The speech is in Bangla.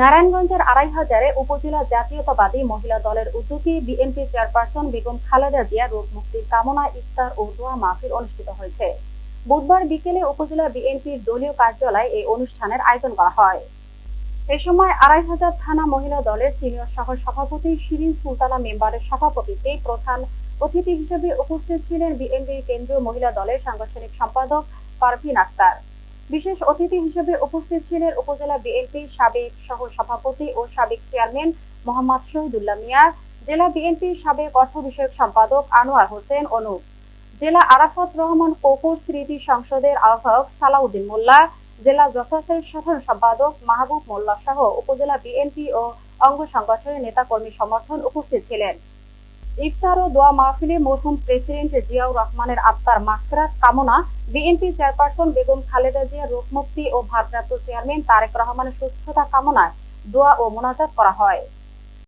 নারায়ণগঞ্জের আড়াই হাজারে উপজেলা জাতীয়তাবাদী মহিলা দলের উদ্যোগে বিএনপি চেয়ারপারসন বেগম খালেদা জিয়া রোগ মুক্তির কামনায় ইফতার ও দোয়া মাহফিল অনুষ্ঠিত হয়েছে। বুধবার বিকেলে উপজেলা বিএনপির দলীয় কার্যালয়ে এই অনুষ্ঠানের আয়োজন করা হয়। এ সময় আড়াই হাজার থানা মহিলা দলের সিনিয়র সহ সভাপতি শিরিন সুলতানা মেম্বারের সভাপতিত্বে প্রধান অতিথি হিসেবে উপস্থিত ছিলেন বিএনপির কেন্দ্রীয় মহিলা দলের সাংগঠনিক সম্পাদক পারভিন আক্তার। বিশেষ অতিথি হিসেবে উপস্থিত ছিলেন উপজেলা বিএনপির সাবেক সহ সভাপতি ও সাবেক চেয়ারম্যান মোহাম্মদ শহীদুল্লাহ মিয়া জেলা বিএনপির সাবেক অর্থ বিষয়ক সম্পাদক আনোয়ার হোসেন অনুপ জেলা আরাফাত রহমান কোকুর স্মৃতি সংসদের আহ্বায়ক সালাউদ্দিন মোল্লা, জেলা জসাসের সাধারণ সম্পাদক মাহবুব মোল্লা সহ উপজেলা বিএনপি ও অঙ্গ সংগঠনের নেতাকর্মী সমর্থন উপস্থিত ছিলেন। ইফতার ও দোয়া মাহফিলে মরহুম প্রেসিডেন্ট জিয়াউর রহমানের আত্মার মাগফিরাত, কামনা। বিএনপি চেয়ারপারসন বেগম খালেদা জিয়া রোগমুক্তি ও ভারপ্রাপ্ত চেয়ারম্যান তারেক রহমানের সুস্থতা কামনায় দোয়া ও মোনাজাত করা হয়।